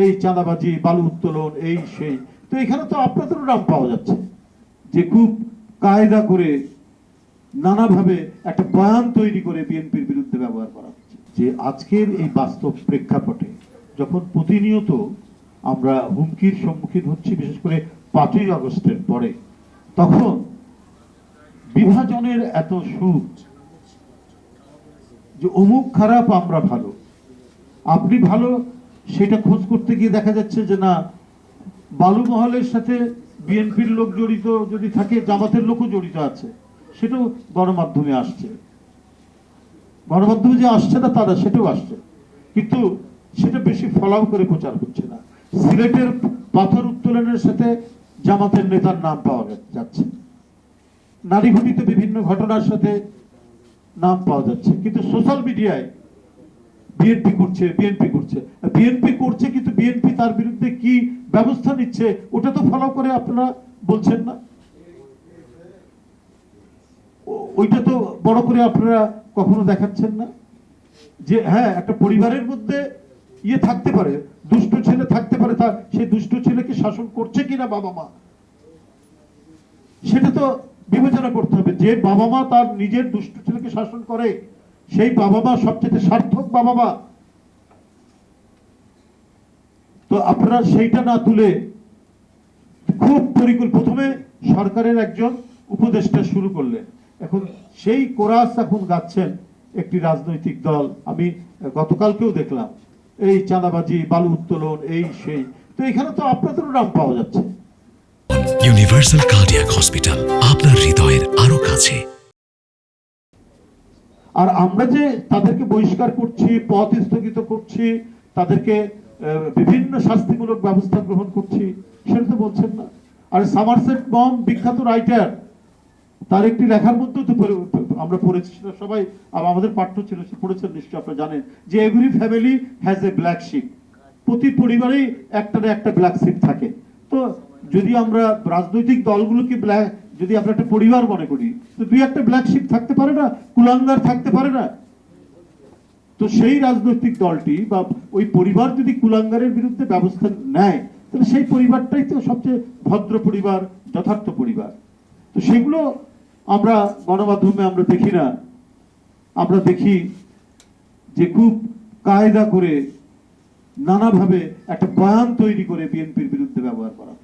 এই চাঁদাবাজি, বালু উত্তোলন, এই সেই। তো এখানে তো আপনাদেরও নাম পাওয়া যাচ্ছে যে খুব কায়দা করে নানাভাবে একটা বয়ান তৈরি করে বিএনপির বিরুদ্ধে ব্যবহার করা হচ্ছে। যে আজকের এই বাস্তব প্রেক্ষাপটে যখন প্রতিনিয়ত আমরা হুমকির সম্মুখীন হচ্ছি, বিশেষ করে পাঁচই আগস্টের পরে, তখন বিভাজনের এত সুখ যে অমুক খারাপ, আমরা ভালো। আপনি ভালো সেটা খোঁজ করতে গিয়ে দেখা যাচ্ছে যে না, বালু মহলের সাথে বিএনপির লোক জড়িত যদি থাকে, জামাতের লোকও জড়িত আছে, সেটাও গণমাধ্যমে আসছে। গণমাধ্যমে যে আসছে না তারা, সেটাও আসছে। কিন্তু সেটা বেশি ফলাও করে প্রচার করছে না। সিলেটের পাথর উত্তোলনের সাথে জামাতের নেতার নাম পাওয়া যাচ্ছে। নারী ঘটিত বিভিন্ন ঘটনার সাথে নাম পাওয়া যাচ্ছে। কিন্তু সোশ্যাল মিডিয়ায় বিএনপি করছে বিএনপি করছে। বিএনপি করছে কিন্তু বিএনপি তার বিরুদ্ধে কি ব্যবস্থা নিচ্ছে, ওটা তো ফলো করে আপনারা বলছেন না? ওইটা তো বড় করে আপনারা কখনো দেখাচ্ছেন না? যে হ্যাঁ একটা পরিবারের মধ্যে ইয়ে থাকতে পারে, দুষ্ট ছেলে থাকতে পারে, তা সেই দুষ্ট ছেলেকে শাসন করছে কিনা বাবা মা? সেটা তো বিবেচনা করতে হবে, যে বাবা মা তার নিজের দুষ্ট ছেলেকে শাসন করে সেই বাবা মা সবচেয়ে সার্থক বাবা মা তো আপনারা সেইটা না তুলে খুব পরিকল্প প্রথমে সরকারের একজন উপদেষ্টা শুরু করলেন। এখন সেই কোরাস এখন গাচ্ছেন একটি রাজনৈতিক দল। আমি গতকালকেও দেখলাম, এই চাঁদাবাজি, বালু উত্তোলন, এই সেই। তো এখানে তো আপনাদেরও নাম পাওয়া যাচ্ছে। ইউনিভার্সাল কার্ডিয়াক হসপিটাল আপনার হৃদয়ের আরও কাছে। আর আমরা যে তাদেরকে বহিষ্কার করছি, পথ স্থগিত করছি, তাদেরকে বিভিন্ন শাস্তিমূলক ব্যবস্থা গ্রহণ করছি, সেটা তো বলছেন না। আর সামারসেট বম বিখ্যাত রাইটার তার একটি লেখার মধ্যেও তো আমরা পড়েছি সেটা সবাই আমাদের পাঠ্য ছিল, সে পড়েছেন নিশ্চয়ই, আপনারা জানেন, যে every family has a black sheep প্রতি পরিবারেই একটা না একটা ব্ল্যাক শিপ থাকে। তো যদি আমরা রাজনৈতিক দলগুলোকে ব্ল্যাক যদি আমরা একটা পরিবার মনে করি, তো দুই একটা ব্ল্যাক শিপ থাকতে পারে না, কুলাঙ্গার থাকতে পারে না। তো সেই রাজনৈতিক দলটি বা ওই পরিবার যদি কুলাঙ্গারের বিরুদ্ধে ব্যবস্থা নেয়, তাহলে সেই পরিবারটাই তো সবচেয়ে ভদ্র পরিবার, যথার্থ পরিবার। তো সেগুলো আমরা গণমাধ্যমে আমরা দেখি না। আমরা দেখি যে খুব কায়দা করে নানাভাবে একটা বয়ান তৈরি করে বিএনপির বিরুদ্ধে ব্যবহার করা।